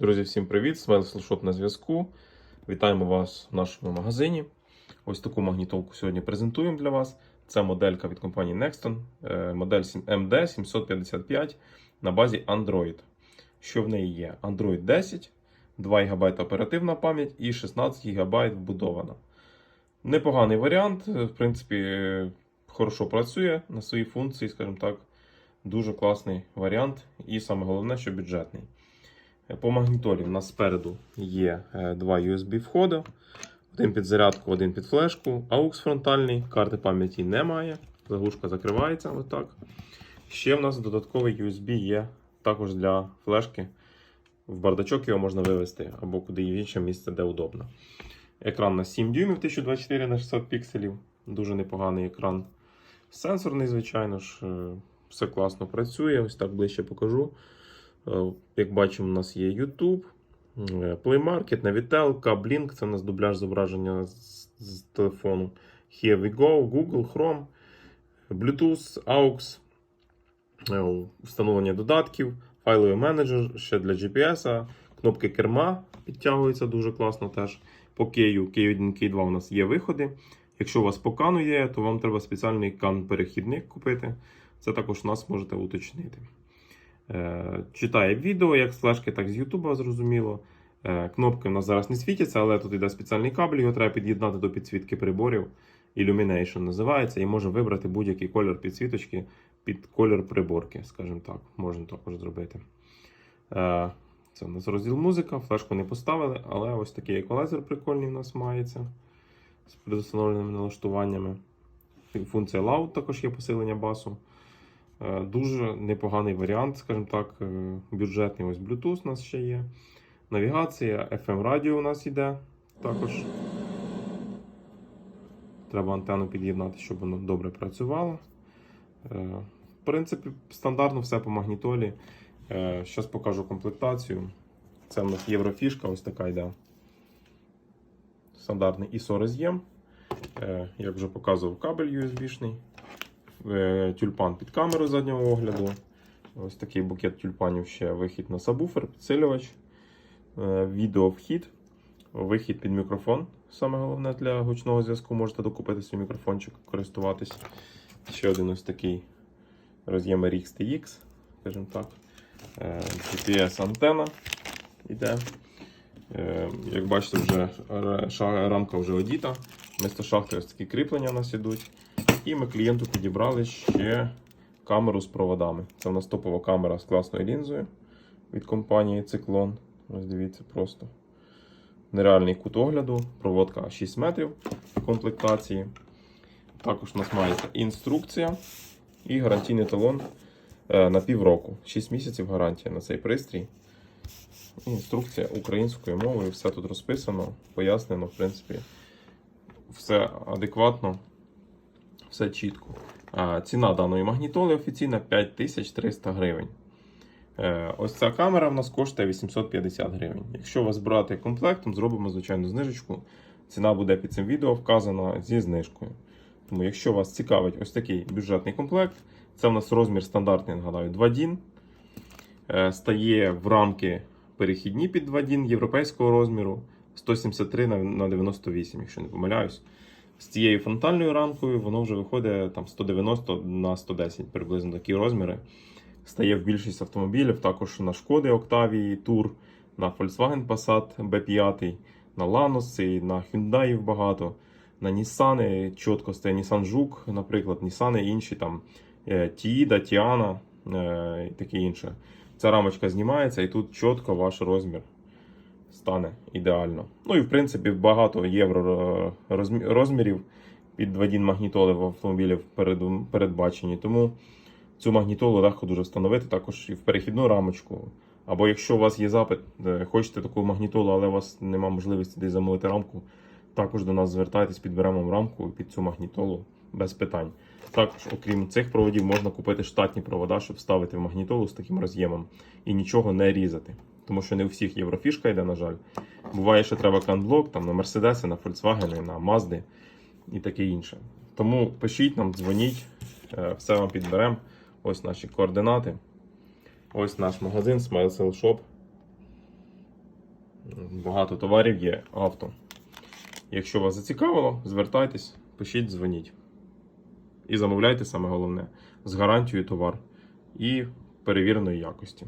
Друзі, всім привіт! Смайл Шоп на зв'язку. Вітаємо вас в нашому магазині. Ось таку магнітолку сьогодні презентуємо для вас. Це моделька від компанії Nexton, е, модель MD755 на базі Android. Що в неї є? Android 10, 2 ГБ оперативна пам'ять і 16 ГБ вбудована. Непоганий варіант, в принципі, хорошо працює на своїй функції, скажімо так. Дуже класний варіант, і саме головне, що бюджетний. По магнітолі в нас спереду є е, два USB входи. Один під зарядку, один під флешку. AUX фронтальний, карти пам'яті немає. Заглушка закривається отак. Ще в нас додатковий USB є також для флешки. В бардачок його можна вивести або куди в інше місце, де удобно. Екран на 7 дюймів 1024 на 600 пікселів. Дуже непоганий екран. Сенсорний, звичайно ж, е, все класно працює. Ось так ближче покажу. Е, Як бачимо, у нас є YouTube, е, Play Market, Navitel, Cablink, це у нас дубляж зображення з, з телефону. Here we go, Google, Chrome, Bluetooth, AUX, е, встановлення додатків, файловий менеджер ще для GPS, кнопки керма підтягуються дуже класно теж. По K, K1, K2 у нас є виходи. Якщо у вас по кану є, то вам треба спеціальний кан-перехідник купити. Це також у нас можете уточнити. Е, Читає відео як з флешки, так і з Ютуба, зрозуміло. Е, Кнопки у нас зараз не світяться, але тут йде спеціальний кабель, його треба під'єднати до підсвітки приборів. Illumination називається, і може вибрати будь-який колір підсвіточки під колір приборки, скажімо так, можна також зробити. Е, Це у нас розділ музика, флешку не поставили, але ось такий еквалайзер прикольний у нас мається з предустановленими налаштуваннями. Функція Loud також є посилення басу. Е, Дуже непоганий варіант, скажімо так, е, бюджетний. Ось Bluetooth у нас ще є. Навігація, FM радіо у нас йде також. Треба антенну під'єднати, щоб воно добре працювало. Е, В принципі, стандартно все по магнітолі. Зараз покажу комплектацію. Це в нас єврофішка, ось така йде. Стандартний ISO роз'єм. Як вже показував, кабель USB-шний. Е, тюльпан під камеру заднього огляду. Ось такий букет тюльпанів ще вихід на сабвуфер, підсилювач, Е, відеовхід, вихід під мікрофон. Саме головне для гучного зв'язку. Можете докупити свій мікрофончик, користуватись. Ще один ось такий роз'єм RX TX, скажімо так. Е, GPS антена йде. Е, Як бачите, вже рамка вже одіта. Вместо шахти ось такі кріплення у нас ідуть. І ми клієнту підібрали ще камеру з проводами. Це у нас топова камера з класною лінзою від компанії Циклон. Ось дивіться просто. Нереальний кут огляду, проводка 6 метрів в комплектації. Також у нас мається інструкція і гарантійний талон е, на півроку. 6 місяців гарантія на цей пристрій. Інструкція українською мовою, все тут розписано, пояснено, в принципі, все адекватно, все чітко. Ціна даної магнітоли офіційна 5300 гривень. Е, Ось ця камера в нас коштує 850 гривень. Якщо вас брати комплектом, зробимо звичайну знижечку. Ціна буде під цим відео вказана зі знижкою. Тому, якщо вас цікавить ось такий бюджетний комплект, це в нас розмір стандартний, нагадаю, 2 DIN. Е, Стає в рамки перехідні під 2 DIN європейського розміру 173 на- на 98, якщо не помиляюсь. З цією фронтальною рамкою воно вже виходить там 190 на 110, приблизно такі розміри. Стає в більшість автомобілів, також на Шкоди Octavia Tour, на Volkswagen Passat B5, на Lanos, на Hyundai багато, на Nissan чітко стає Nissan Juke, наприклад, Nissan і інші там е, Tiida, Tiana е, і таке інше. Ця рамочка знімається і тут чітко ваш розмір стане ідеально. Ну і в принципі багато євро е, розмірів під 2 магнітоли в автомобілів передбачені. Тому цю магнітолу легко дуже встановити також і в перехідну рамочку. Або якщо у вас є запит, е, хочете таку магнітолу, але у вас немає можливості десь замовити рамку, також до нас звертайтесь, підберемо рамку під цю магнітолу без питань. Також, окрім цих проводів, можна купити штатні провода, щоб вставити в магнітолу з таким роз'ємом і нічого не різати. Тому що не у всіх єврофішка йде, на жаль. Буває, що треба канблок там, на Мерседеси, на Volkswagen, на Mazda і таке інше. Тому пишіть нам, дзвоніть, е, все вам підберемо. Ось наші координати. Ось наш магазин Smile Sale Shop. Багато товарів є авто. Якщо вас зацікавило, звертайтесь, пишіть, дзвоніть. І замовляйте саме головне з гарантією товар і перевіреної якості.